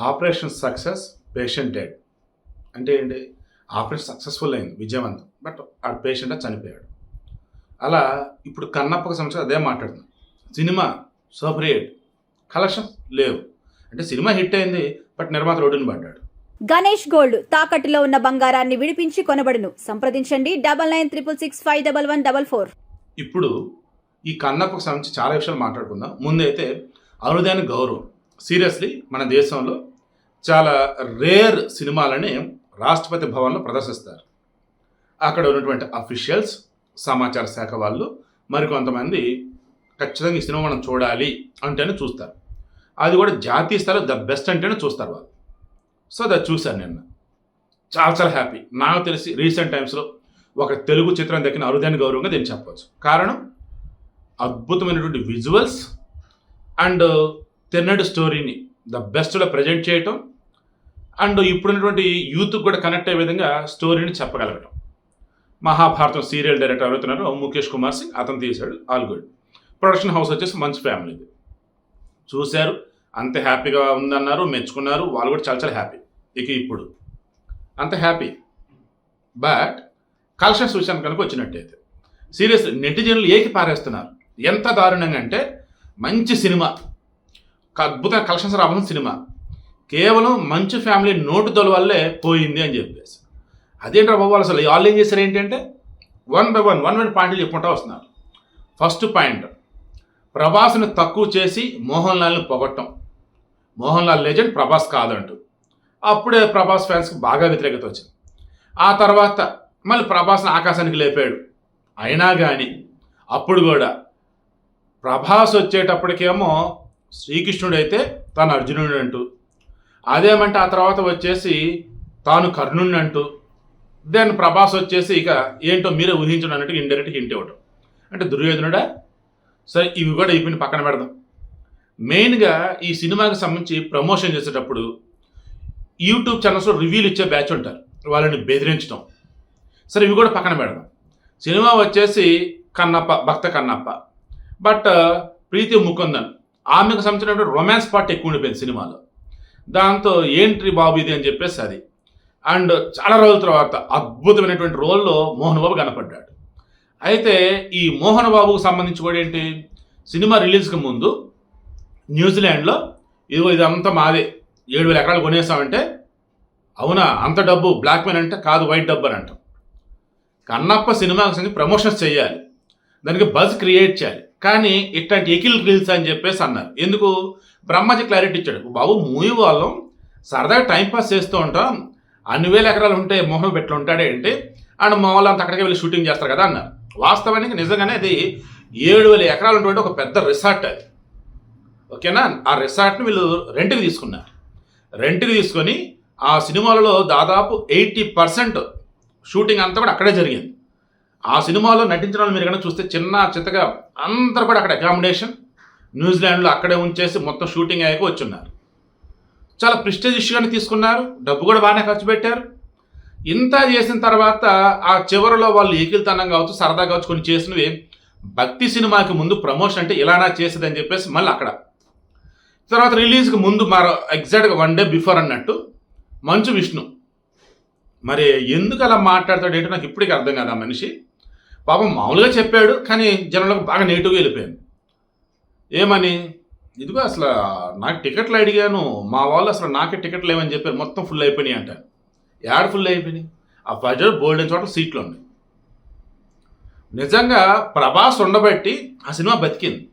Operation success patient dead. అంటే ఏంటి? Operation successful అయింది విజయవంతం. బట్ ఆ పేషెంట్ చనిపోయాడు. అలా ఇప్పుడు కన్నప్పకు సంబంధించి అదే మాట్లాడుతున్నాం. Cinema super hit. కలెక్షన్స్ లేవు. అంటే సినిమా హిట్ అయింది బట్ నిర్మాత రోడ్డుని పడ్డాడు. గణేష్ గోల్డ్ తాకట్టులో ఉన్న బంగారాన్ని విడిపించి కొనబడును. సంప్రదించండి double nine triple six five double one double four. ఇప్పుడు ఈ కన్నప్పకు సంబంధించి చాలా విషయాలు మాట్లాడుకుందాం. ముందైతే అరుదైన గౌరవం. సీరియస్లీ మన దేశంలో చాలా రేర్ సినిమాలని రాష్ట్రపతి భవన్లో ప్రదర్శిస్తారు. అక్కడ ఉన్నటువంటి అఫీషియల్స్ సమాచార శాఖ వాళ్ళు మరికొంతమంది ఖచ్చితంగా ఈ సినిమా మనం చూడాలి అంటేనే చూస్తారు. అది కూడా జాతీయ స్థాయిలో ద బెస్ట్ అంటేనే చూస్తారు వాళ్ళు. సో అది చూశాను నిన్న. చాలా చాలా హ్యాపీ నాకు తెలిసి రీసెంట్ టైమ్స్లో ఒక తెలుగు చిత్రం దక్కిన అరుదైన గౌరవంగా దీన్ని చెప్పవచ్చు. కారణం అద్భుతమైనటువంటి విజువల్స్ అండ్ uh, తిన్నటి స్టోరీని ద బెస్ట్లో ప్రజెంట్ చేయటం అండ్ ఇప్పుడున్నటువంటి యూత్ కూడా కనెక్ట్ అయ్యే విధంగా స్టోరీని చెప్పగలగటం. మహాభారతం సీరియల్ డైరెక్టర్ ఎవరైతున్నారో ముఖేష్ కుమార్ సింగ్ అతను తీశాడు ఆల్ గుడ్ ప్రొడక్షన్ హౌస్ వచ్చేసి మంచి ఫ్యామిలీది చూశారు అంత హ్యాపీగా ఉందన్నారు మెచ్చుకున్నారు వాళ్ళు కూడా చాలా చాలా హ్యాపీ ఇక ఇప్పుడు అంత హ్యాపీ బట్ కలెక్షన్స్ విషయానికి కనుక వచ్చినట్టయితే సీరియస్ నెటిజన్లు ఏకి పారేస్తున్నారు? ఎంత దారుణంగా అంటే మంచి సినిమా అద్భుతంగా కలెక్షన్స్ రావాల్సిన సినిమా కేవలం మంచి ఫ్యామిలీ నోటుదల వల్లే పోయింది అని చెప్పేసి. అదేంట్రా బాబు అసలు వాళ్ళు ఏం చేశారు ఏంటంటే one by one one one పాయింట్లు చెప్పుకుంటూ వస్తున్నారు. ఫస్ట్ పాయింట్ ప్రభాస్ని తక్కువ చేసి మోహన్ లాల్ని పొగట్టం. మోహన్ లాల్ లెజెండ్ ప్రభాస్ కాదంటూ. అప్పుడే ప్రభాస్ ఫ్యాన్స్కి బాగా వ్యతిరేకత వచ్చింది. ఆ తర్వాత మళ్ళీ ప్రభాస్ని ఆకాశానికి లేపాడు. అయినా కానీ అప్పుడు కూడా ప్రభాస్ వచ్చేటప్పటికేమో శ్రీకృష్ణుడైతే తన అర్జునుడు అంటూ అదేమంటే ఆ తర్వాత వచ్చేసి తాను కర్ణుడిని అంటూ దెన్ ప్రభాస్ వచ్చేసి ఇక ఏంటో మీరే ఊహించడం అన్నట్టు ఇండైరెక్ట్ హింట్ ఇవ్వడం అంటే దుర్యోధనుడా? సరే ఇవి కూడా అయిపోయిన పక్కన పెడదాం. మెయిన్గా ఈ సినిమాకి సంబంధించి ప్రమోషన్ చేసేటప్పుడు యూట్యూబ్ ఛానల్స్లో రివ్యూలు ఇచ్చే బ్యాచ్ ఉంటారు. వాళ్ళని బెదిరించడం సరే ఇవి కూడా పక్కన పెడదాం. సినిమా వచ్చేసి కన్నప్ప భక్త కన్నప్ప. బట్ ప్రీతి ముకుందన్. ఆమెకు సంబంధించినటువంటి రొమాన్స్ పార్ట్ ఎక్కువ ఉండిపోయింది సినిమాలో. దాంతో ఏంట్రీ బాబు ఇది అని చెప్పేసి అది. అండ్ చాలా రోజుల తర్వాత అద్భుతమైనటువంటి రోల్లో మోహన్ బాబు కనపడ్డాడు. అయితే ఈ మోహన్ బాబుకు సంబంధించి కూడా ఏంటి? సినిమా రిలీజ్కి ముందు న్యూజిలాండ్లో ఇదిగో ఇదంతా మాదే ఏడు వేల ఎకరాలు కొనేసామంటే అవునా అంత డబ్బు బ్లాక్ మెయిన్ అంటే కాదు వైట్ డబ్బు అని అంటాం. కన్నప్ప సినిమాకి సంగతి ప్రమోషన్స్ చేయాలి. దానికి బజ్ క్రియేట్ చేయాలి. కానీ ఇట్లాంటి ఎకిల్ రీల్స్ అని చెప్పేసి అన్నారు. ఎందుకు? బ్రహ్మజీ క్లారిటీ ఇచ్చాడు. బాబు మూవీ వాళ్ళం సరదాగా టైంపాస్ చేస్తూ ఉంటాం. అన్ని వేల ఎకరాలు ఉంటే మొహం పెట్టి ఉంటాడే అంటే అండ్ మా వాళ్ళంతా అక్కడికి వెళ్ళి షూటింగ్ చేస్తారు కదా అన్నారు. వాస్తవానికి నిజంగానే అది ఏడు వేల ఎకరాలు ఉన్నటువంటి ఒక పెద్ద రిసార్ట్ అది. ఓకేనా? ఆ రిసార్ట్ని వీళ్ళు రెంట్కి తీసుకున్నారు. రెంట్కి తీసుకొని ఆ సినిమాలలో దాదాపు ఎయిటీ పర్సెంట్ షూటింగ్ అంతా కూడా అక్కడే జరిగింది. ఆ సినిమాలో నటించిన వాళ్ళు మీరు కనుక చూస్తే చిన్న చిత్తగా అందరూ కూడా అక్కడ అకామిడేషన్ న్యూజిలాండ్లో అక్కడే ఉంచేసి మొత్తం షూటింగ్ అయ్యాక వచ్చున్నారు. చాలా ప్రిస్టేజ్ ఇష్యూగానే తీసుకున్నారు. డబ్బు కూడా బాగానే ఖర్చు పెట్టారు. ఇంత చేసిన తర్వాత ఆ చివరిలో వాళ్ళు ఏకిల్తనం కావచ్చు సరదా కావచ్చు కొన్ని చేసినవి భక్తి సినిమాకి ముందు ప్రమోషన్ అంటే ఇలానా చేసేదని చెప్పేసి మళ్ళీ అక్కడ. తర్వాత రిలీజ్కి ముందు మరో ఎగ్జాక్ట్గా వన్ డే బిఫోర్ అన్నట్టు మంచు విష్ణు. మరి ఎందుకు అలా మాట్లాడతాడు ఏంటో నాకు ఇప్పటికీ అర్థం కాదు ఆ మనిషి. పాపం మామూలుగా చెప్పాడు కానీ జనంలోకి బాగా నెగిటివ్గా వెళ్ళిపోయాను ఏమని? ఇదిగో అసలు నాకు టికెట్లు అడిగాను. మా వాళ్ళు అసలు నాకే టికెట్లు లేవని చెప్పారు. మొత్తం ఫుల్ అయిపోయినాయి అంట. యాడ్ ఫుల్ అయిపోయినాయి? ఆ బడ్జెట్ బోల్డెన్ చోట సీట్లు ఉన్నాయి. నిజంగా ప్రభాస్ ఉండబట్టి ఆ సినిమా బతికింది.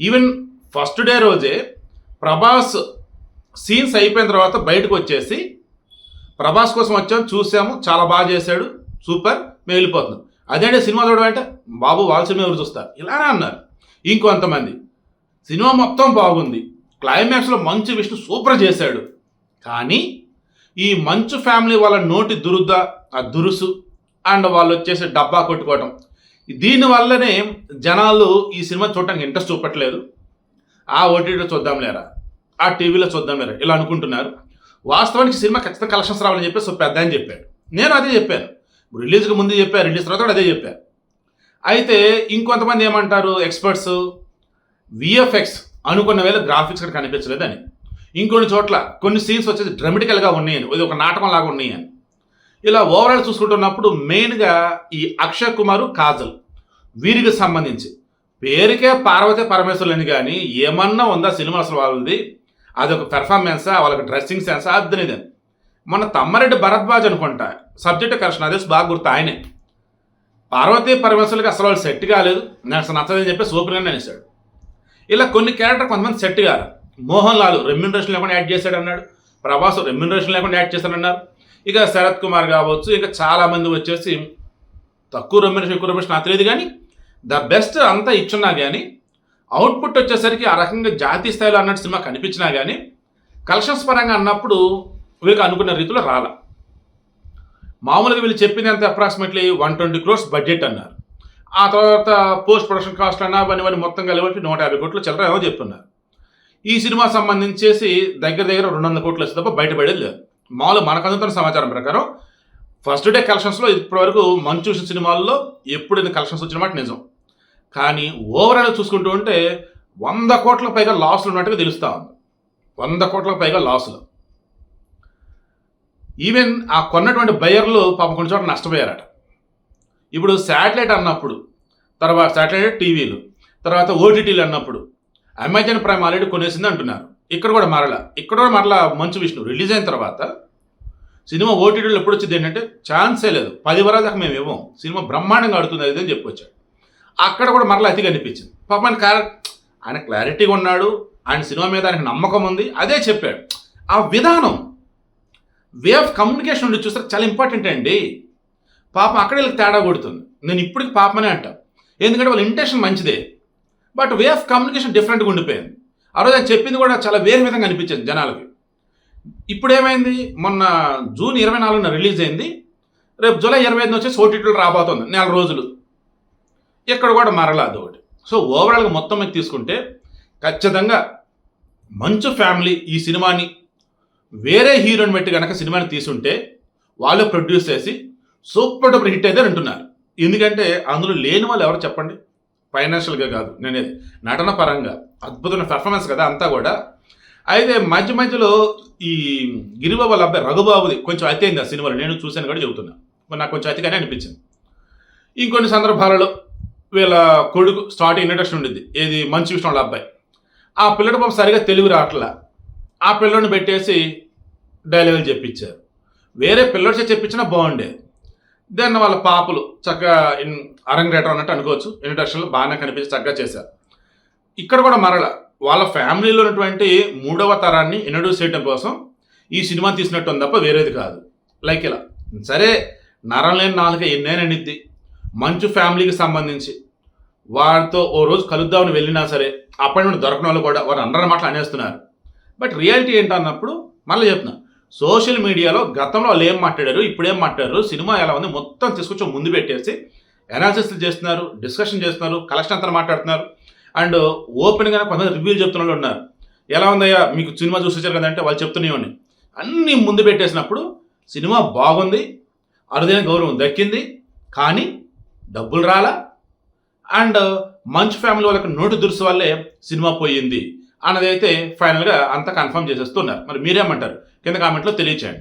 ఈవెన్ ఫస్ట్ డే రోజే ప్రభాస్ సీన్స్ అయిపోయిన తర్వాత బయటకు వచ్చేసి ప్రభాస్ కోసం వచ్చాం చూసాము చాలా బాగా చేశాడు సూపర్ మేము వెళ్ళిపోతున్నాం. అదేంటి సినిమా చూడమంటే బాబు వాళ్ళ సినిమా ఎవరు చూస్తారు? ఇలానే అన్నారు. ఇంకొంతమంది. సినిమా మొత్తం బాగుంది. క్లైమాక్స్లో మంచు విష్ణు సూపర్ చేశాడు. కానీ ఈ మంచు ఫ్యామిలీ వాళ్ళ నోటి దురుద ఆ దురుసు అండ్ వాళ్ళు వచ్చేసి డబ్బా కొట్టుకోవటం. దీనివల్లనే జనాలు ఈ సినిమా చూడటానికి ఇంట్రెస్ట్ చూపట్లేదు. ఆ ఓటీటీలో చూద్దాం లేరా? ఆ టీవీలో చూద్దాం లేరా? ఇలా అనుకుంటున్నారు. వాస్తవానికి సినిమా ఖచ్చితంగా కలెక్షన్స్ రావాలని చెప్పేసి సో పెద్ద అని చెప్పాడు. నేను అదే చెప్పాను. రిలీజ్కి ముందు చెప్పాను రిలీజ్ తర్వాత కూడా అదే చెప్పాను అయితే ఇంకొంతమంది ఏమంటారు ఎక్స్పర్ట్స్? విఎఫ్ఎక్స్ అనుకున్న వేళ గ్రాఫిక్స్ ఇక్కడ కనిపించలేదని. ఇంకొన్ని చోట్ల కొన్ని సీన్స్ వచ్చేసి డ్రమటికల్గా ఉన్నాయని ఇది ఒక నాటకం లాగా ఉన్నాయని ఇలా ఓవరాల్ చూసుకుంటున్నప్పుడు మెయిన్గా ఈ అక్షయ్ కుమారు కాజల్ వీరికి సంబంధించి. పేరుకే పార్వతి పరమేశ్వరులని కానీ ఏమన్నా ఉందా సినిమా అసలు వాళ్ళది? అదొక పెర్ఫార్మెన్సా వాళ్ళకి డ్రెస్సింగ్ సెన్సా అర్థం అర్థనిదే మన తమ్మారెడ్డి భరద్వాజ్ అనుకుంటా. సబ్జెక్ట్ కరెక్షన్ అదే బాగా గుర్తు ఆయనే. పార్వతీ పరమేశ్వరులకి అసలు వాళ్ళు సెట్ కాలేదు. నేను అసలు నచ్చదని చెప్పి సూపర్గానే అనేసాడు ఇలా కొన్ని క్యారెక్టర్ కొంతమంది సెట్ కాదు మోహన్ లాల్ రెమ్యూనరేషన్ లేకుండా యాడ్ చేశాడు అన్నాడు ప్రభాస్ రెమ్యూనరేషన్ లేకుండా యాడ్ చేశాడన్నారు. ఇక శరత్ కుమార్ కావచ్చు ఇక చాలామంది వచ్చేసి తక్కువ రెమ్యూనరేషన్ ఎక్కువ రెమ్యూనరేషన్ నాకు తెలియదు కానీ ద బెస్ట్ అంతా ఇచ్చున్నా కానీ అవుట్పుట్ వచ్చేసరికి ఆ రకంగా జాతీయ స్థాయిలో అన్నట్టు సినిమా కనిపించినా కానీ కలెక్షన్స్ పరంగా అన్నప్పుడు వీళ్ళకి అనుకున్న రీతిలో రాల. మామూలుగా వీళ్ళు చెప్పింది అంత approximately one twenty crores budget అన్నారు. ఆ తర్వాత పోస్ట్ ప్రొడక్షన్ కాస్ట్ అన్నా అవన్నీ మొత్తం కలిపి నూట యాభై కోట్లు చిల్లర ఏమో చెప్తున్నారు. ఈ సినిమా సంబంధించేసి దగ్గర దగ్గర రెండు వందల కోట్లు వస్తే తప్ప బయటపడేది లేదు. మామూలు మనకు అందుతున్న సమాచారం ప్రకారం ఫస్ట్ డే కలెక్షన్స్లో ఇప్పటివరకు మంచు చూసిన సినిమాల్లో ఎప్పుడైనా కలెక్షన్స్ వచ్చిన మాట నిజం. కానీ ఓవరాల్ చూసుకుంటూ ఉంటే వంద కోట్ల పైగా లాసులు ఉన్నట్టుగా తెలుస్తూ ఉంది. వంద కోట్ల పైగా లాసులు ఈవెన్ ఆ కొన్నటువంటి బయర్లు పాపం కొన్ని చోట నష్టపోయారట. ఇప్పుడు శాటిలైట్ అన్నప్పుడు తర్వాత శాటిలైట్ టీవీలు తర్వాత ఓటీటీలు అన్నప్పుడు అమెజాన్ ప్రైమ్ ఆల్రెడీ కొనేసింది అంటున్నారు. ఇక్కడ కూడా మరల ఇక్కడ కూడా మరలా మంచు విష్ణు రిలీజ్ అయిన తర్వాత సినిమా ఓటీటీలో ఎప్పుడు వచ్చింది ఏంటంటే ఛాన్సే లేదు. పది వరాల దాకా మేము ఇవ్వం. సినిమా బ్రహ్మాండంగా ఆడుతుంది అది అని చెప్పొచ్చాడు అక్కడ కూడా మరలా అతిగా అనిపించింది. పాప ఆయన క్లారి ఆయన క్లారిటీగా ఉన్నాడు. ఆయన సినిమా మీద ఆయనకు నమ్మకం ఉంది. అదే చెప్పాడు. ఆ విధానం వే ఆఫ్ కమ్యూనికేషన్ ఉండి చూస్తే చాలా ఇంపార్టెంట్ అండి. పాపం అక్కడ వీళ్ళకి తేడా కొడుతుంది. నేను ఇప్పటికి పాపమనే అంటాను ఎందుకంటే వాళ్ళ ఇంటెన్షన్ మంచిదే. బట్ వే ఆఫ్ కమ్యూనికేషన్ డిఫరెంట్గా ఉండిపోయింది. ఆ రోజు ఆయన చెప్పింది కూడా చాలా వేరే విధంగా అనిపించింది జనాలకి. ఇప్పుడు ఏమైంది? మొన్న జూన్ ఇరవై నాలుగున రిలీజ్ అయింది. రేపు జూలై ఇరవై ఐదున వచ్చేసి ఓటీటీలో రాబోతుంది నెల రోజులు. ఇక్కడ కూడా మరలా అదొకటి సో ఓవరాల్గా మొత్తం మీద తీసుకుంటే ఖచ్చితంగా మంచు ఫ్యామిలీ ఈ సినిమాని వేరే హీరోని పెట్టి కనుక సినిమాని తీసుంటే వాళ్ళు ప్రొడ్యూస్ చేసి సూపర్ డూపర్ హిట్ అయితే అంటున్నారు ఎందుకంటే అందులో లేని వాళ్ళు ఎవరు చెప్పండి? ఫైనాన్షియల్గా కాదు నేనేది. నటన పరంగా అద్భుతమైన పెర్ఫార్మెన్స్ కదా అంతా కూడా. అయితే మధ్య మధ్యలో ఈ గిరిబాబు వాళ్ళ అబ్బాయి రఘుబాబుది కొంచెం అతి అయింది ఆ సినిమాలో నేను చూశాను కూడా చెబుతున్నా. నాకు కొంచెం అతిగానే అనిపించింది. ఇంకొన్ని సందర్భాలలో వీళ్ళ కొడుకు స్టార్టింగ్ ఇంట్రడక్షన్ ఉండింది ఏది? మంచి విషయం వాళ్ళ అబ్బాయి. ఆ పిల్లడు పాపం సరిగా తెలుగు రావట్లా. ఆ పిల్లోడిని పెట్టేసి డైలాగులు చెప్పించారు. వేరే పిల్లడిచే చెప్పించినా బాగుండేది దెన్ వాళ్ళ పాపలు చక్కగా ఇన్ అరంగేటర్ అన్నట్టు అనుకోవచ్చు. ఇంట్రడక్షన్లో బాగానే కనిపించి చక్కగా చేశారు. ఇక్కడ కూడా మరల వాళ్ళ ఫ్యామిలీలో ఉన్నటువంటి మూడవ తరాన్ని ఇంట్రడ్యూస్ చేయడం కోసం ఈ సినిమా తీసినట్టు ఉంది తప్ప వేరేది కాదు. లైక్ ఇలా. సరే నరం లేని నాలుక ఎన్నైనా మంచు ఫ్యామిలీకి సంబంధించి. వారితో ఓ రోజు కలుద్దామని వెళ్ళినా సరే అపాయింట్మెంట్ దొరకని వాళ్ళు కూడా వారు అందరి మాటలు అనేస్తున్నారు. బట్ రియాలిటీ ఏంటన్నప్పుడు మళ్ళీ చెప్తున్నా. సోషల్ మీడియాలో గతంలో వాళ్ళు ఏం మాట్లాడారు ఇప్పుడు ఏం మాట్లాడారు సినిమా ఎలా ఉంది మొత్తం తీసుకొచ్చి ముందు పెట్టేసి అనాలిసిస్ చేస్తున్నారు డిస్కషన్ చేస్తున్నారు కలెక్షన్ అంతా మాట్లాడుతున్నారు. అండ్ ఓపెన్గా కొంతమంది రివ్యూలు చెప్తున్న వాళ్ళు ఉన్నారు. ఎలా ఉందయ్యా? మీకు సినిమా చూసేసారు కదంటే వాళ్ళు చెప్తున్నాయి అన్నీ ముందు పెట్టేసినప్పుడు సినిమా బాగుంది అరుదైన గౌరవం దక్కింది కానీ డబ్బులు రాలా. అండ్ మంచి ఫ్యామిలీ వాళ్ళకి నోటు దురుసు వల్లే సినిమా పోయింది. అన్నది అయితే ఫైనల్గా అంతా కన్ఫర్మ్ చేసేస్తున్నారు. మరి మీరేమంటారు? కింద కామెంట్లో తెలియచేయండి.